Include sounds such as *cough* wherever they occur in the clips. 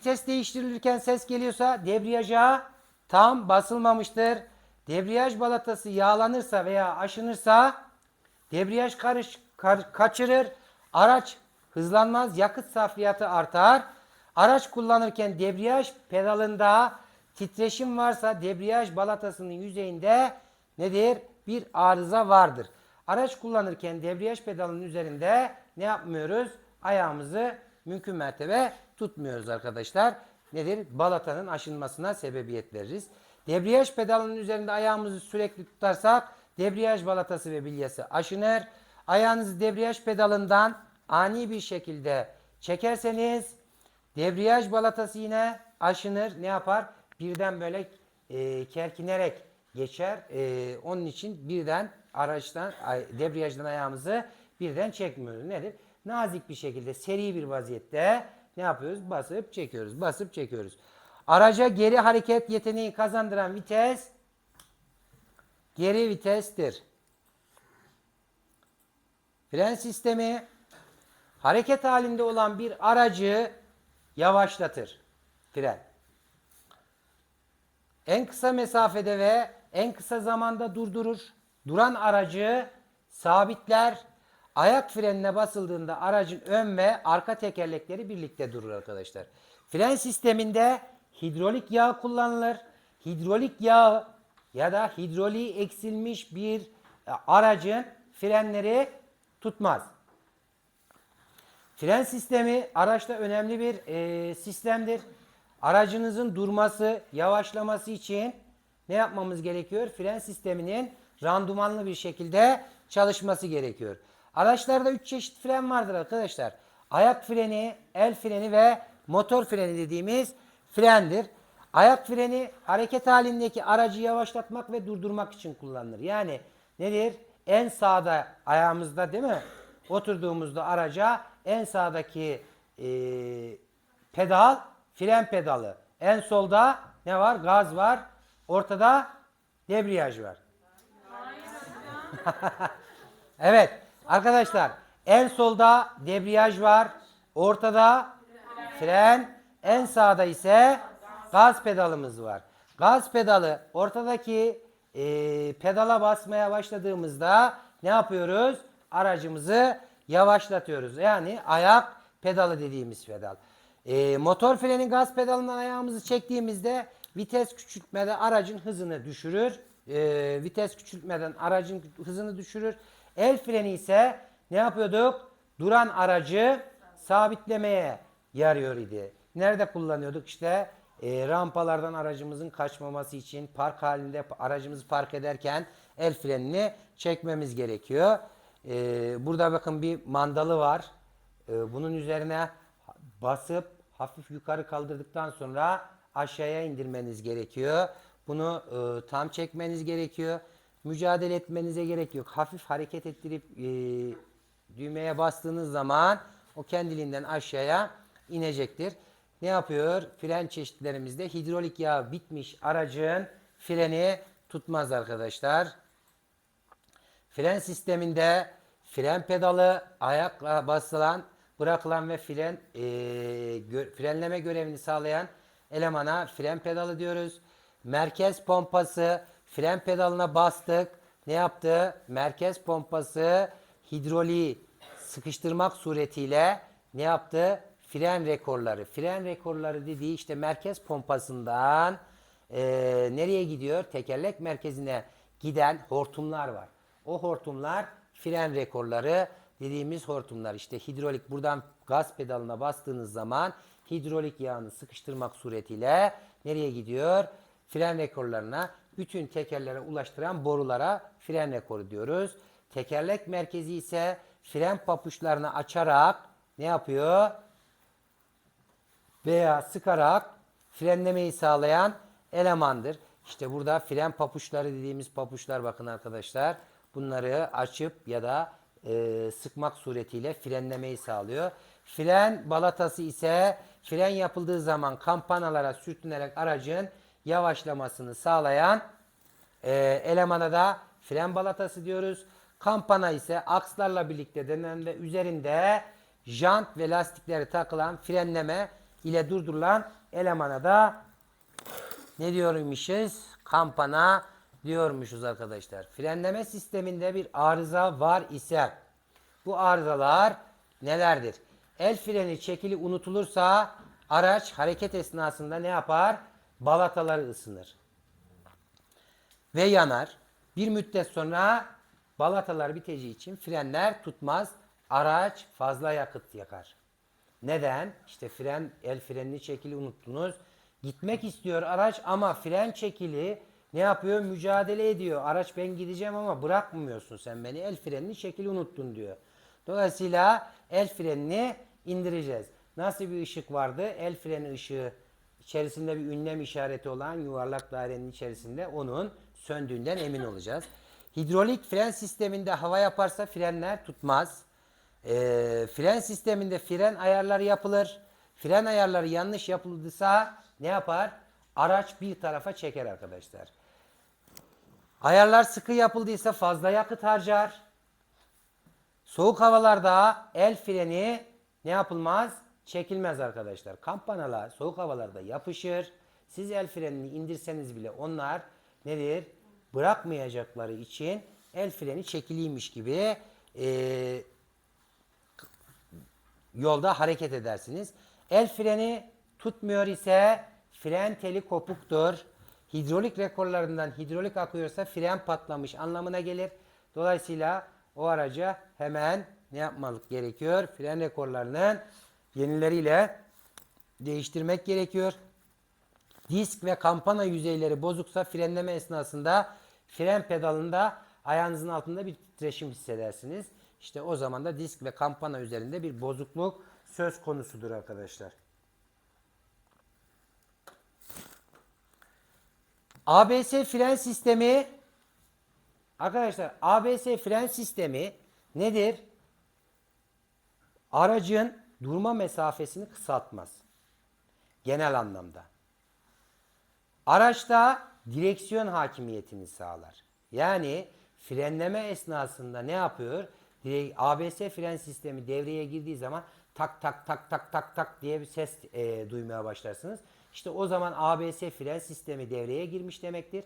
Vites değiştirilirken ses geliyorsa debriyaja tam basılmamıştır. Debriyaj balatası yağlanırsa veya aşınırsa debriyaj karış, kar- kaçırır. Araç hızlanmaz, yakıt safriyatı artar. Araç kullanırken debriyaj pedalında titreşim varsa debriyaj balatasının yüzeyinde nedir? Bir arıza vardır. Araç kullanırken debriyaj pedalının üzerinde ne yapmıyoruz? Ayağımızı mümkün mertebe tutmuyoruz arkadaşlar. Nedir? Balatanın aşınmasına sebebiyet veririz. Debriyaj pedalının üzerinde ayağımızı sürekli tutarsak debriyaj balatası ve bilyası aşınır. Ayağınızı debriyaj pedalından ani bir şekilde çekerseniz debriyaj balatası yine aşınır. Ne yapar? Birden böyle e, kerkinerek geçer. E, onun için birden araçtan, debriyajdan ayağımızı birden çekmiyoruz. Nedir? Nazik bir şekilde seri bir vaziyette ne yapıyoruz? Basıp çekiyoruz. Basıp çekiyoruz. Araca geri hareket yeteneği kazandıran vites geri vitestir. Fren sistemi hareket halinde olan bir aracı yavaşlatır. Fren. En kısa mesafede ve en kısa zamanda durdurur. Duran aracı sabitler. Ayak frenine basıldığında aracın ön ve arka tekerlekleri birlikte durur arkadaşlar. Fren sisteminde hidrolik yağ kullanılır. Hidrolik yağ ya da hidroliği eksilmiş bir e, aracın frenleri tutmaz. Fren sistemi araçta önemli bir e, sistemdir. Aracınızın durması, yavaşlaması için ne yapmamız gerekiyor? Fren sisteminin randımanlı bir şekilde çalışması gerekiyor. Araçlarda 3 çeşit fren vardır arkadaşlar. Ayak freni, el freni ve motor freni dediğimiz frendir. Ayak freni hareket halindeki aracı yavaşlatmak ve durdurmak için kullanılır. Yani nedir? En sağda ayağımızda değil mi? Oturduğumuzda araca en sağdaki e, pedal fren pedalı. En solda ne var? Gaz var. Ortada debriyaj var. *laughs* evet arkadaşlar en solda debriyaj var. Ortada fren. En sağda ise gaz pedalımız var. Gaz pedalı ortadaki e, pedala basmaya başladığımızda ne yapıyoruz? Aracımızı yavaşlatıyoruz. Yani ayak pedalı dediğimiz pedal. E, motor freni gaz pedalından ayağımızı çektiğimizde vites küçültmede aracın hızını düşürür. E, vites küçültmeden aracın hızını düşürür. El freni ise ne yapıyorduk? Duran aracı sabitlemeye yarıyor idi. Nerede kullanıyorduk? İşte e, rampalardan aracımızın kaçmaması için park halinde aracımızı park ederken el frenini çekmemiz gerekiyor. E, burada bakın bir mandalı var. E, bunun üzerine basıp hafif yukarı kaldırdıktan sonra aşağıya indirmeniz gerekiyor. Bunu e, tam çekmeniz gerekiyor. Mücadele etmenize gerek yok. Hafif hareket ettirip e, düğmeye bastığınız zaman o kendiliğinden aşağıya inecektir. Ne yapıyor? Fren çeşitlerimizde hidrolik yağ bitmiş aracın freni tutmaz arkadaşlar. Fren sisteminde fren pedalı ayakla basılan, bırakılan ve fren e, gö- frenleme görevini sağlayan elemana fren pedalı diyoruz. Merkez pompası fren pedalına bastık. Ne yaptı? Merkez pompası hidroliği sıkıştırmak suretiyle ne yaptı? Fren rekorları. Fren rekorları dediği işte merkez pompasından e, nereye gidiyor? Tekerlek merkezine giden hortumlar var. O hortumlar fren rekorları dediğimiz hortumlar. İşte hidrolik buradan gaz pedalına bastığınız zaman hidrolik yağını sıkıştırmak suretiyle nereye gidiyor? Fren rekorlarına bütün tekerlere ulaştıran borulara fren rekoru diyoruz. Tekerlek merkezi ise fren papuçlarını açarak ne yapıyor? veya sıkarak frenlemeyi sağlayan elemandır. İşte burada fren papuçları dediğimiz papuçlar bakın arkadaşlar. Bunları açıp ya da e, sıkmak suretiyle frenlemeyi sağlıyor. Fren balatası ise fren yapıldığı zaman kampanalara sürtünerek aracın yavaşlamasını sağlayan e, elemana da fren balatası diyoruz. Kampana ise akslarla birlikte denen ve üzerinde jant ve lastikleri takılan frenleme ile durdurulan elemana da ne diyormuşuz? Kampana diyormuşuz arkadaşlar. Frenleme sisteminde bir arıza var ise bu arızalar nelerdir? El freni çekili unutulursa araç hareket esnasında ne yapar? Balataları ısınır ve yanar. Bir müddet sonra balatalar biteceği için frenler tutmaz. Araç fazla yakıt yakar. Neden? İşte fren, el frenini çekili unuttunuz. Gitmek istiyor araç ama fren çekili ne yapıyor? Mücadele ediyor. Araç ben gideceğim ama bırakmıyorsun sen beni. El frenini çekili unuttun diyor. Dolayısıyla el frenini indireceğiz. Nasıl bir ışık vardı? El freni ışığı içerisinde bir ünlem işareti olan yuvarlak dairenin içerisinde onun söndüğünden emin olacağız. Hidrolik fren sisteminde hava yaparsa frenler tutmaz. Ee, fren sisteminde fren ayarları yapılır. Fren ayarları yanlış yapıldıysa ne yapar? Araç bir tarafa çeker arkadaşlar. Ayarlar sıkı yapıldıysa fazla yakıt harcar. Soğuk havalarda el freni ne yapılmaz? Çekilmez arkadaşlar. Kampanalar soğuk havalarda yapışır. Siz el frenini indirseniz bile onlar nedir? Bırakmayacakları için el freni çekiliymiş gibi eee, yolda hareket edersiniz. El freni tutmuyor ise fren teli kopuktur. Hidrolik rekorlarından hidrolik akıyorsa fren patlamış anlamına gelir. Dolayısıyla o araca hemen ne yapmalık gerekiyor? Fren rekorlarının yenileriyle değiştirmek gerekiyor. Disk ve kampana yüzeyleri bozuksa frenleme esnasında fren pedalında ayağınızın altında bir titreşim hissedersiniz. İşte o zaman da disk ve kampana üzerinde bir bozukluk söz konusudur arkadaşlar. ABS fren sistemi arkadaşlar ABS fren sistemi nedir? Aracın durma mesafesini kısaltmaz. Genel anlamda. Araçta direksiyon hakimiyetini sağlar. Yani frenleme esnasında ne yapıyor? ABS fren sistemi devreye girdiği zaman tak tak tak tak tak tak diye bir ses e, duymaya başlarsınız. İşte o zaman ABS fren sistemi devreye girmiş demektir.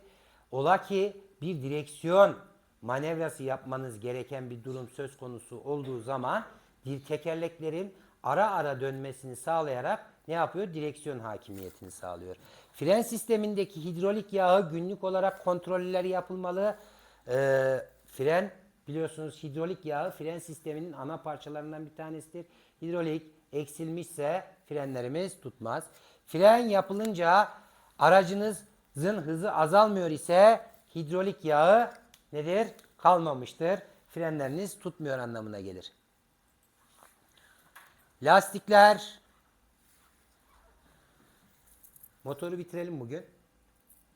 Ola ki bir direksiyon manevrası yapmanız gereken bir durum söz konusu olduğu zaman bir tekerleklerin ara ara dönmesini sağlayarak ne yapıyor? Direksiyon hakimiyetini sağlıyor. Fren sistemindeki hidrolik yağı günlük olarak kontrolleri yapılmalı. Ee, fren biliyorsunuz hidrolik yağı fren sisteminin ana parçalarından bir tanesidir. Hidrolik eksilmişse frenlerimiz tutmaz. Fren yapılınca aracınızın hızı azalmıyor ise hidrolik yağı nedir? Kalmamıştır. Frenleriniz tutmuyor anlamına gelir. Lastikler. Motoru bitirelim bugün.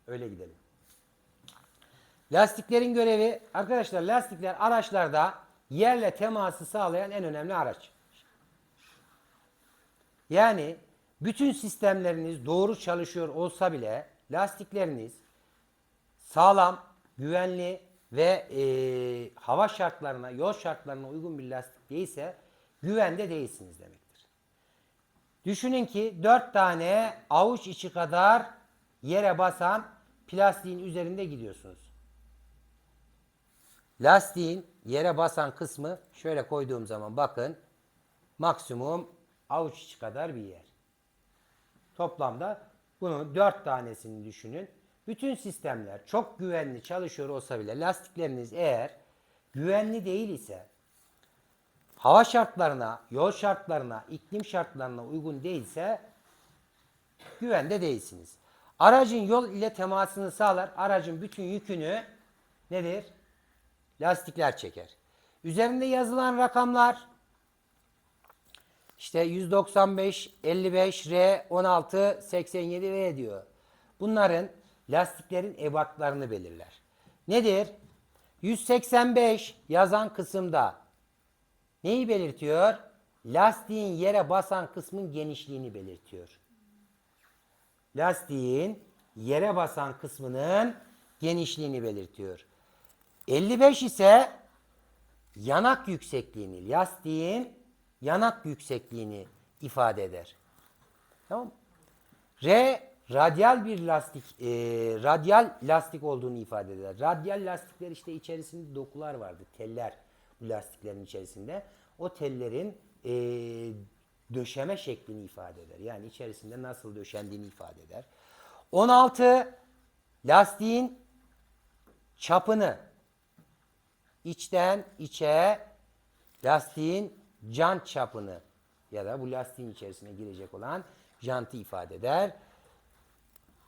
Öyle gidelim. Lastiklerin görevi arkadaşlar lastikler araçlarda yerle teması sağlayan en önemli araç. Yani bütün sistemleriniz doğru çalışıyor olsa bile lastikleriniz sağlam, güvenli ve e, hava şartlarına, yol şartlarına uygun bir lastik değilse güvende değilsiniz demektir. Düşünün ki 4 tane avuç içi kadar yere basan plastiğin üzerinde gidiyorsunuz. Lastiğin yere basan kısmı şöyle koyduğum zaman bakın maksimum avuç içi kadar bir yer. Toplamda bunun 4 tanesini düşünün. Bütün sistemler çok güvenli çalışıyor olsa bile lastikleriniz eğer güvenli değil ise hava şartlarına, yol şartlarına, iklim şartlarına uygun değilse güvende değilsiniz. Aracın yol ile temasını sağlar. Aracın bütün yükünü nedir? Lastikler çeker. Üzerinde yazılan rakamlar işte 195, 55, R, 16, 87 V diyor. Bunların lastiklerin ebatlarını belirler. Nedir? 185 yazan kısımda neyi belirtiyor? Lastiğin yere basan kısmın genişliğini belirtiyor. Lastiğin yere basan kısmının genişliğini belirtiyor. 55 ise yanak yüksekliğini, lastiğin yanak yüksekliğini ifade eder. Tamam? R radyal bir lastik, e, radyal lastik olduğunu ifade eder. Radyal lastikler işte içerisinde dokular vardı, teller lastiklerin içerisinde. O tellerin e, döşeme şeklini ifade eder. Yani içerisinde nasıl döşendiğini ifade eder. 16 lastiğin çapını içten içe lastiğin jant çapını ya da bu lastiğin içerisine girecek olan jantı ifade eder.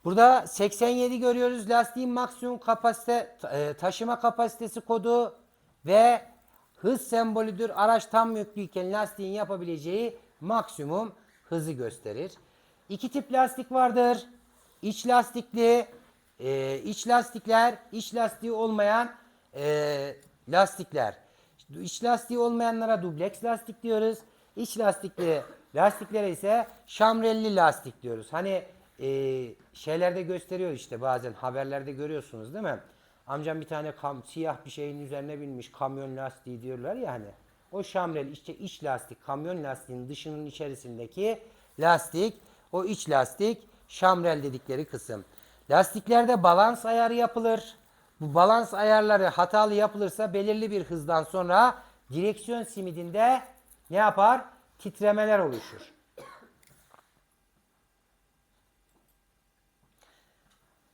Burada 87 görüyoruz. Lastiğin maksimum kapasite e, taşıma kapasitesi kodu ve hız sembolüdür. Araç tam yüklüyken lastiğin yapabileceği maksimum hızı gösterir. İki tip lastik vardır. İç lastikli, e, iç lastikler, iç lastiği olmayan e, lastikler. İç lastiği olmayanlara dubleks lastik diyoruz. İç lastikli lastiklere ise şamrelli lastik diyoruz. Hani e, şeylerde gösteriyor işte bazen haberlerde görüyorsunuz değil mi? Amcam bir tane kam, siyah bir şeyin üzerine binmiş kamyon lastiği diyorlar ya hani. O şamrel işte iç lastik kamyon lastiğinin dışının içerisindeki lastik o iç lastik şamrel dedikleri kısım. Lastiklerde balans ayarı yapılır. Bu balans ayarları hatalı yapılırsa belirli bir hızdan sonra direksiyon simidinde ne yapar? Titremeler oluşur.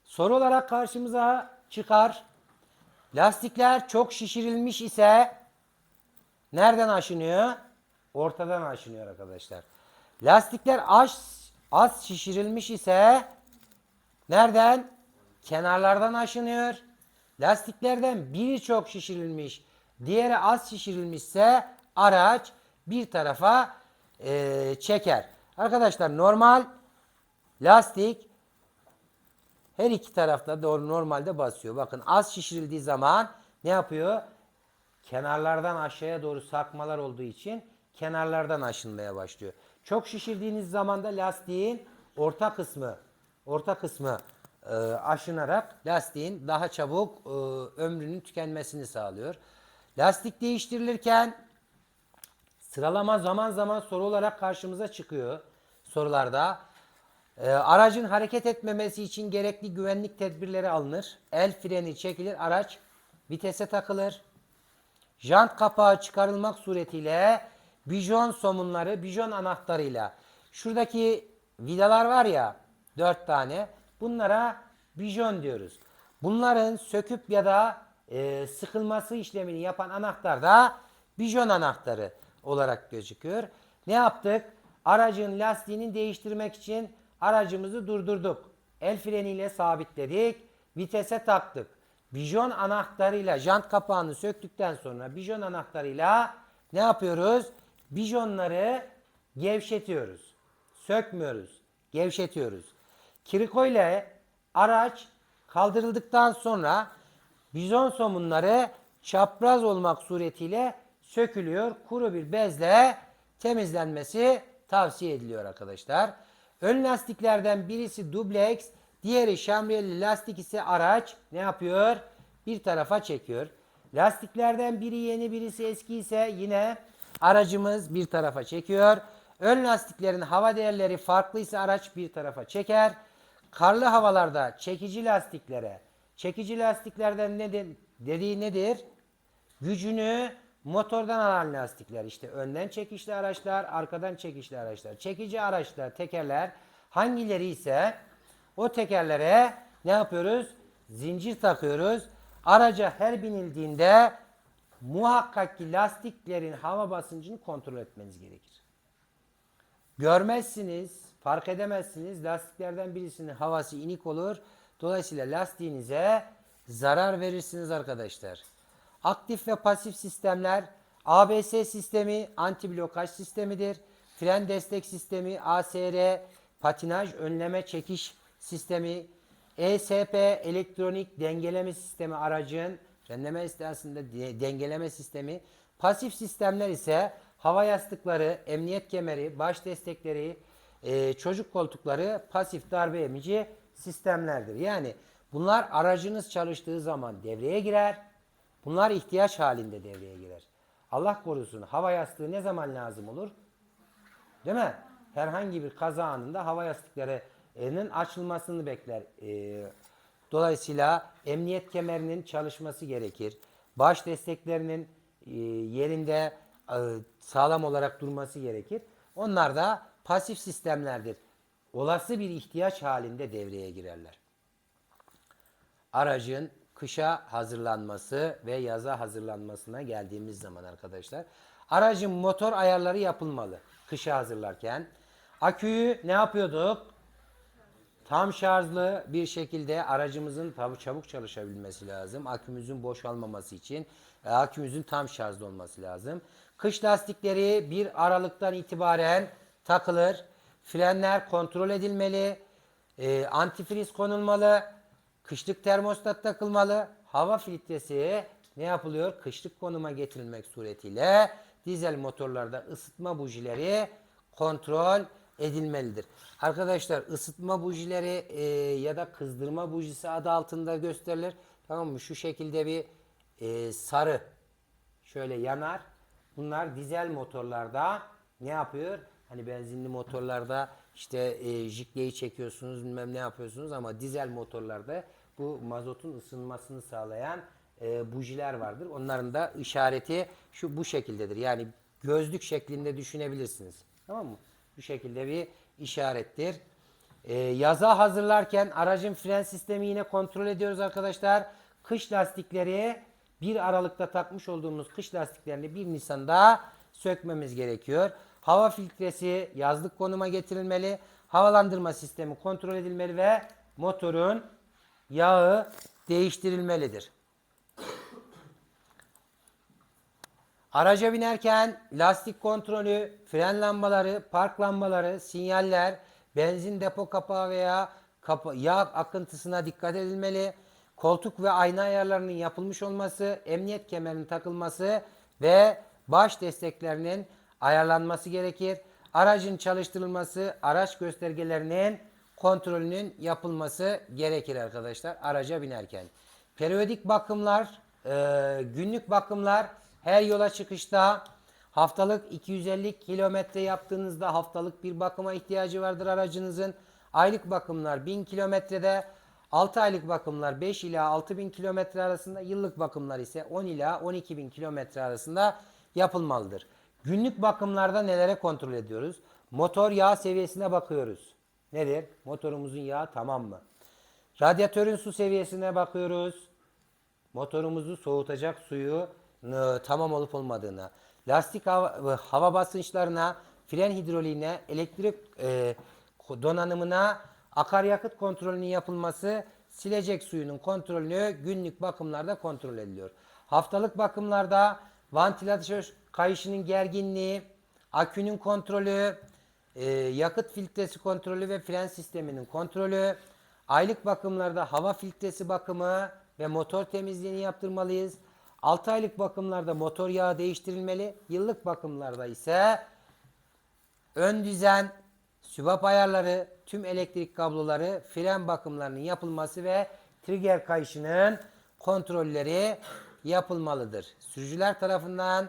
Soru olarak karşımıza çıkar. Lastikler çok şişirilmiş ise nereden aşınıyor? Ortadan aşınıyor arkadaşlar. Lastikler az, az şişirilmiş ise nereden? Kenarlardan aşınıyor. Lastiklerden biri çok şişirilmiş, diğeri az şişirilmişse araç bir tarafa eee, çeker. Arkadaşlar normal lastik her iki tarafta doğru normalde basıyor. Bakın az şişirildiği zaman ne yapıyor? Kenarlardan aşağıya doğru sarkmalar olduğu için kenarlardan aşınmaya başlıyor. Çok şişirdiğiniz zaman da lastiğin orta kısmı orta kısmı e, aşınarak lastiğin daha çabuk e, ömrünün tükenmesini sağlıyor. Lastik değiştirilirken Sıralama zaman zaman soru olarak karşımıza çıkıyor sorularda. Ee, aracın hareket etmemesi için gerekli güvenlik tedbirleri alınır. El freni çekilir, araç vitese takılır. Jant kapağı çıkarılmak suretiyle bijon somunları, bijon anahtarıyla şuradaki vidalar var ya dört tane bunlara bijon diyoruz. Bunların söküp ya da e, sıkılması işlemini yapan anahtar da bijon anahtarı olarak gözüküyor. Ne yaptık? Aracın lastiğini değiştirmek için aracımızı durdurduk. El freniyle sabitledik. Vitese taktık. Bijon anahtarıyla jant kapağını söktükten sonra bijon anahtarıyla ne yapıyoruz? Bijonları gevşetiyoruz. Sökmüyoruz. Gevşetiyoruz. Kiriko ile araç kaldırıldıktan sonra bizon somunları çapraz olmak suretiyle sökülüyor. Kuru bir bezle temizlenmesi tavsiye ediliyor arkadaşlar. Ön lastiklerden birisi dubleks, diğeri şamriyeli lastik ise araç ne yapıyor? Bir tarafa çekiyor. Lastiklerden biri yeni birisi eski ise yine aracımız bir tarafa çekiyor. Ön lastiklerin hava değerleri farklıysa araç bir tarafa çeker. Karlı havalarda çekici lastiklere, çekici lastiklerden ne de- dediği nedir? Gücünü motordan alan lastikler işte önden çekişli araçlar, arkadan çekişli araçlar. Çekici araçlar, tekerler hangileri ise o tekerlere ne yapıyoruz? Zincir takıyoruz. Araca her binildiğinde muhakkak ki lastiklerin hava basıncını kontrol etmeniz gerekir. Görmezsiniz, fark edemezsiniz. Lastiklerden birisinin havası inik olur. Dolayısıyla lastiğinize zarar verirsiniz arkadaşlar. Aktif ve pasif sistemler ABS sistemi antiblokaj sistemidir. Fren destek sistemi ASR patinaj önleme çekiş sistemi ESP elektronik dengeleme sistemi aracın frenleme esnasında de- dengeleme sistemi. Pasif sistemler ise hava yastıkları, emniyet kemeri, baş destekleri, e, çocuk koltukları pasif darbe emici sistemlerdir. Yani bunlar aracınız çalıştığı zaman devreye girer. Bunlar ihtiyaç halinde devreye girer. Allah korusun hava yastığı ne zaman lazım olur? Değil mi? herhangi bir kaza anında hava yastıklarının açılmasını bekler. E, dolayısıyla emniyet kemerinin çalışması gerekir. Baş desteklerinin e, yerinde e, sağlam olarak durması gerekir. Onlar da pasif sistemlerdir. Olası bir ihtiyaç halinde devreye girerler aracın kışa hazırlanması ve yaza hazırlanmasına geldiğimiz zaman arkadaşlar aracın motor ayarları yapılmalı kışa hazırlarken. Aküyü ne yapıyorduk? Tam şarjlı bir şekilde aracımızın tabi çabuk çalışabilmesi lazım. Akümüzün boşalmaması için e, akümüzün tam şarjlı olması lazım. Kış lastikleri 1 Aralık'tan itibaren takılır. Frenler kontrol edilmeli. E, antifriz konulmalı. Kışlık termostat takılmalı. Hava filtresi ne yapılıyor? Kışlık konuma getirilmek suretiyle dizel motorlarda ısıtma bujileri kontrol edilmelidir. Arkadaşlar ısıtma bujileri e, ya da kızdırma bujisi adı altında gösterilir. Tamam mı? Şu şekilde bir e, sarı şöyle yanar. Bunlar dizel motorlarda ne yapıyor? Hani benzinli motorlarda işte e, jikleyi çekiyorsunuz bilmem ne yapıyorsunuz ama dizel motorlarda bu mazotun ısınmasını sağlayan e, bujiler vardır. Onların da işareti şu bu şekildedir. Yani gözlük şeklinde düşünebilirsiniz. Tamam mı? Bu şekilde bir işarettir. E, yaza hazırlarken aracın fren sistemi yine kontrol ediyoruz arkadaşlar. Kış lastikleri 1 Aralık'ta takmış olduğumuz kış lastiklerini 1 Nisan'da sökmemiz gerekiyor. Hava filtresi yazlık konuma getirilmeli. Havalandırma sistemi kontrol edilmeli ve motorun yağı değiştirilmelidir. Araca binerken lastik kontrolü, fren lambaları, park lambaları, sinyaller, benzin depo kapağı veya kapa yağ akıntısına dikkat edilmeli. Koltuk ve ayna ayarlarının yapılmış olması, emniyet kemerinin takılması ve baş desteklerinin ayarlanması gerekir. Aracın çalıştırılması, araç göstergelerinin kontrolünün yapılması gerekir arkadaşlar araca binerken. Periyodik bakımlar, e, günlük bakımlar her yola çıkışta haftalık 250 kilometre yaptığınızda haftalık bir bakıma ihtiyacı vardır aracınızın. Aylık bakımlar 1000 kilometrede, 6 aylık bakımlar 5 ila 6000 kilometre arasında, yıllık bakımlar ise 10 ila 12000 kilometre arasında yapılmalıdır. Günlük bakımlarda nelere kontrol ediyoruz? Motor yağ seviyesine bakıyoruz. Nedir? Motorumuzun yağı tamam mı? Radyatörün su seviyesine bakıyoruz. Motorumuzu soğutacak suyu tamam olup olmadığına. Lastik hava, hava basınçlarına, fren hidroliğine, elektrik e, donanımına, akaryakıt kontrolünün yapılması, silecek suyunun kontrolünü günlük bakımlarda kontrol ediliyor. Haftalık bakımlarda vantilatör kayışının gerginliği, akünün kontrolü, e, yakıt filtresi kontrolü ve fren sisteminin kontrolü, aylık bakımlarda hava filtresi bakımı ve motor temizliğini yaptırmalıyız. 6 aylık bakımlarda motor yağı değiştirilmeli. Yıllık bakımlarda ise ön düzen, sübap ayarları, tüm elektrik kabloları, fren bakımlarının yapılması ve trigger kayışının kontrolleri yapılmalıdır. Sürücüler tarafından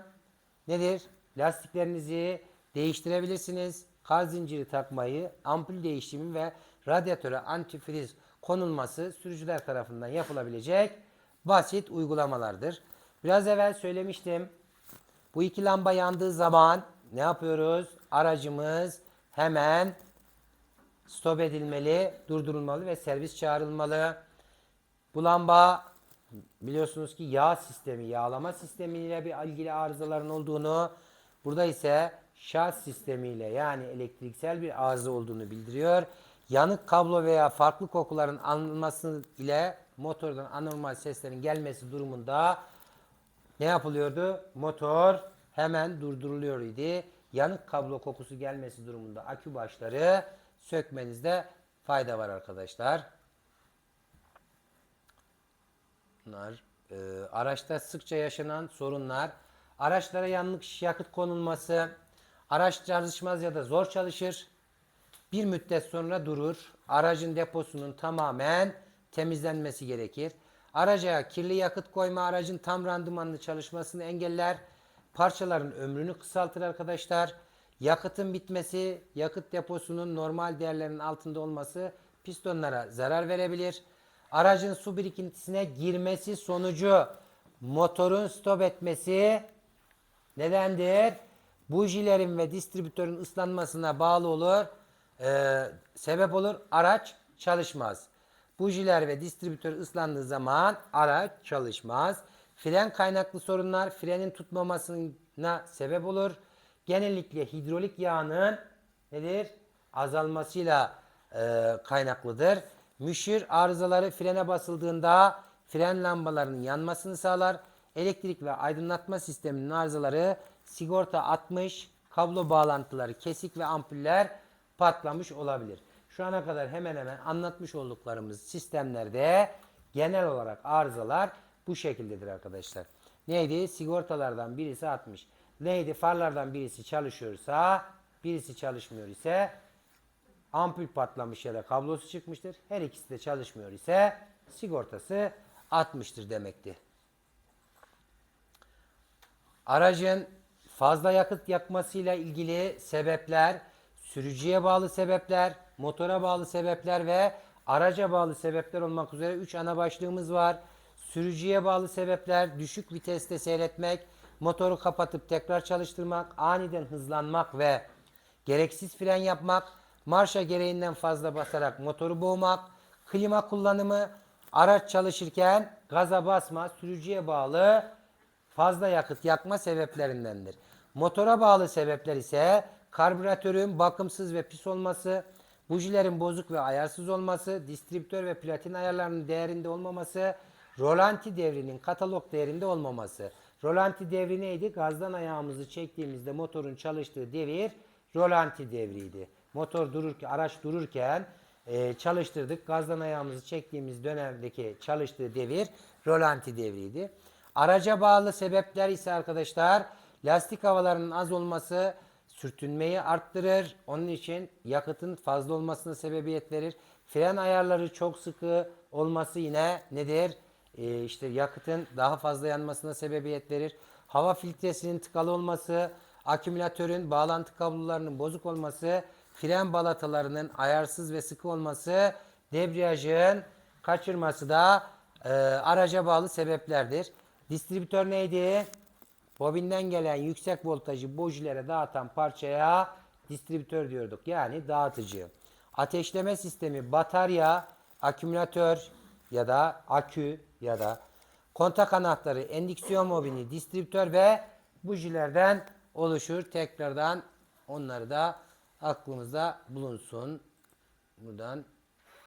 nedir? Lastiklerinizi değiştirebilirsiniz. Kar zinciri takmayı, ampul değişimi ve radyatöre antifriz konulması sürücüler tarafından yapılabilecek basit uygulamalardır. Biraz evvel söylemiştim. Bu iki lamba yandığı zaman ne yapıyoruz? Aracımız hemen stop edilmeli, durdurulmalı ve servis çağrılmalı. Bu lamba biliyorsunuz ki yağ sistemi, yağlama sistemiyle bir ilgili arızaların olduğunu, burada ise şarj sistemiyle yani elektriksel bir arıza olduğunu bildiriyor. Yanık kablo veya farklı kokuların alınması ile motordan anormal seslerin gelmesi durumunda ne yapılıyordu? Motor hemen durduruluyor idi. Yanık kablo kokusu gelmesi durumunda akü başları sökmenizde fayda var arkadaşlar. Bunlar e, araçta sıkça yaşanan sorunlar. Araçlara yanlış yakıt konulması, araç çalışmaz ya da zor çalışır. Bir müddet sonra durur. Aracın deposunun tamamen temizlenmesi gerekir. Araca kirli yakıt koyma aracın tam randımanlı çalışmasını engeller. Parçaların ömrünü kısaltır arkadaşlar. Yakıtın bitmesi, yakıt deposunun normal değerlerinin altında olması pistonlara zarar verebilir. Aracın su birikintisine girmesi sonucu motorun stop etmesi nedendir? Bujilerin ve distribütörün ıslanmasına bağlı olur. Ee, sebep olur. Araç çalışmaz. Bujiler ve distribütör ıslandığı zaman araç çalışmaz. Fren kaynaklı sorunlar frenin tutmamasına sebep olur. Genellikle hidrolik yağının nedir? Azalmasıyla e, kaynaklıdır. Müşir arızaları frene basıldığında fren lambalarının yanmasını sağlar. Elektrik ve aydınlatma sisteminin arızaları sigorta atmış, kablo bağlantıları kesik ve ampuller patlamış olabilir. Şu ana kadar hemen hemen anlatmış olduklarımız sistemlerde genel olarak arızalar bu şekildedir arkadaşlar. Neydi? Sigortalardan birisi atmış. Neydi? Farlardan birisi çalışıyorsa, birisi çalışmıyor ise ampul patlamış ya da kablosu çıkmıştır. Her ikisi de çalışmıyor ise sigortası atmıştır demekti. Aracın fazla yakıt yakmasıyla ilgili sebepler, sürücüye bağlı sebepler, motora bağlı sebepler ve araca bağlı sebepler olmak üzere 3 ana başlığımız var. Sürücüye bağlı sebepler düşük viteste seyretmek, motoru kapatıp tekrar çalıştırmak, aniden hızlanmak ve gereksiz fren yapmak, marşa gereğinden fazla basarak motoru boğmak, klima kullanımı, araç çalışırken gaza basma, sürücüye bağlı fazla yakıt yakma sebeplerindendir. Motora bağlı sebepler ise karbüratörün bakımsız ve pis olması, bujilerin bozuk ve ayarsız olması, distribütör ve platin ayarlarının değerinde olmaması, rolanti devrinin katalog değerinde olmaması. Rolanti devri neydi? Gazdan ayağımızı çektiğimizde motorun çalıştığı devir rolanti devriydi. Motor dururken, araç dururken e, çalıştırdık. Gazdan ayağımızı çektiğimiz dönemdeki çalıştığı devir rolanti devriydi. Araca bağlı sebepler ise arkadaşlar lastik havalarının az olması sürtünmeyi arttırır. Onun için yakıtın fazla olmasına sebebiyet verir. Fren ayarları çok sıkı olması yine nedir? Ee, işte yakıtın daha fazla yanmasına sebebiyet verir. Hava filtresinin tıkalı olması, akümülatörün bağlantı kablolarının bozuk olması, fren balatalarının ayarsız ve sıkı olması, debriyajın kaçırması da e, araca bağlı sebeplerdir. Distribütör neydi? Bobinden gelen yüksek voltajı bojilere dağıtan parçaya distribütör diyorduk. Yani dağıtıcı. Ateşleme sistemi batarya, akümülatör ya da akü ya da kontak anahtarı, endüksiyon bobini, distribütör ve bujilerden oluşur. Tekrardan onları da aklımızda bulunsun. Buradan